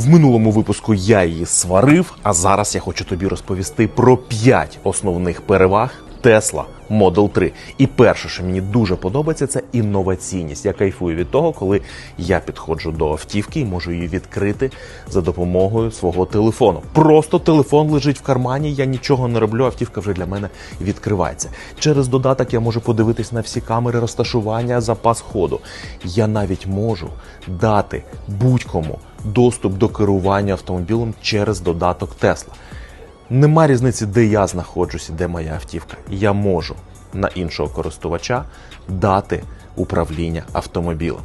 В минулому випуску я її сварив, а зараз я хочу тобі розповісти про 5 основних переваг Tesla Model 3. І перше, що мені дуже подобається, це інноваційність. Я кайфую від того, коли я підходжу до автівки і можу її відкрити за допомогою свого телефону. Просто телефон лежить в кармані, я нічого не роблю, автівка вже для мене відкривається. Через додаток я можу подивитись на всі камери розташування, запас ходу. Я навіть можу дати будь-кому доступ до керування автомобілем через додаток Тесла. Нема різниці, де я знаходжуся, де моя автівка. Я можу на іншого користувача дати управління автомобілем.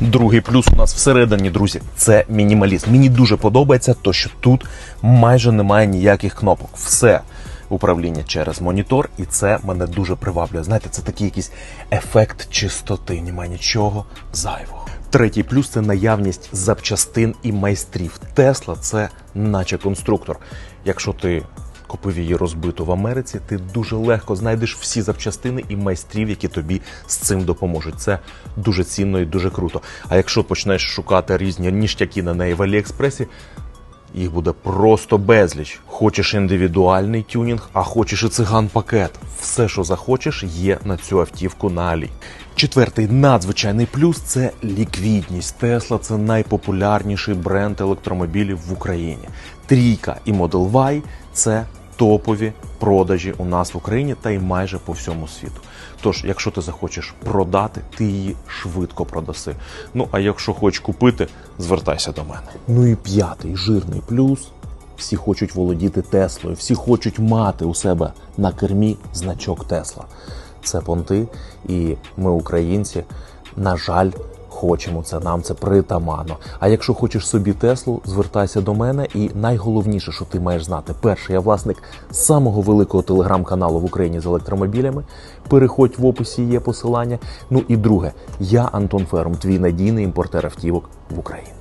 Другий плюс у нас всередині, друзі, це мінімалізм. Мені дуже подобається, то що тут майже немає ніяких кнопок. Все управління через монітор, і це мене дуже приваблює. Знаєте, це такий якийсь ефект чистоти, немає нічого зайвого. Третій плюс це наявність запчастин і майстрів. Тесла це наче конструктор. Якщо ти купив її розбиту в Америці, ти дуже легко знайдеш всі запчастини і майстрів, які тобі з цим допоможуть. Це дуже цінно і дуже круто. А якщо почнеш шукати різні ніштяки на неї в Аліекспресі, їх буде просто безліч. Хочеш індивідуальний тюнінг, а хочеш і циган пакет. Все, що захочеш, є на цю автівку на Алі. Четвертий надзвичайний плюс це ліквідність. Тесла це найпопулярніший бренд електромобілів в Україні. Трійка і Model Y – це топові продажі у нас в Україні та й майже по всьому світу. Тож, якщо ти захочеш продати, ти її швидко продаси. Ну а якщо хочеш купити, звертайся до мене. Ну і п'ятий жирний плюс. Всі хочуть володіти Теслою, всі хочуть мати у себе на кермі значок Тесла. Це понти, і ми, українці, на жаль, хочемо це. Нам це притаманно. А якщо хочеш собі Теслу, звертайся до мене. І найголовніше, що ти маєш знати, перше, я власник самого великого телеграм-каналу в Україні з електромобілями. Переходь в описі, є посилання. Ну і друге, я Антон Ферм, твій надійний імпортер автівок в Україні.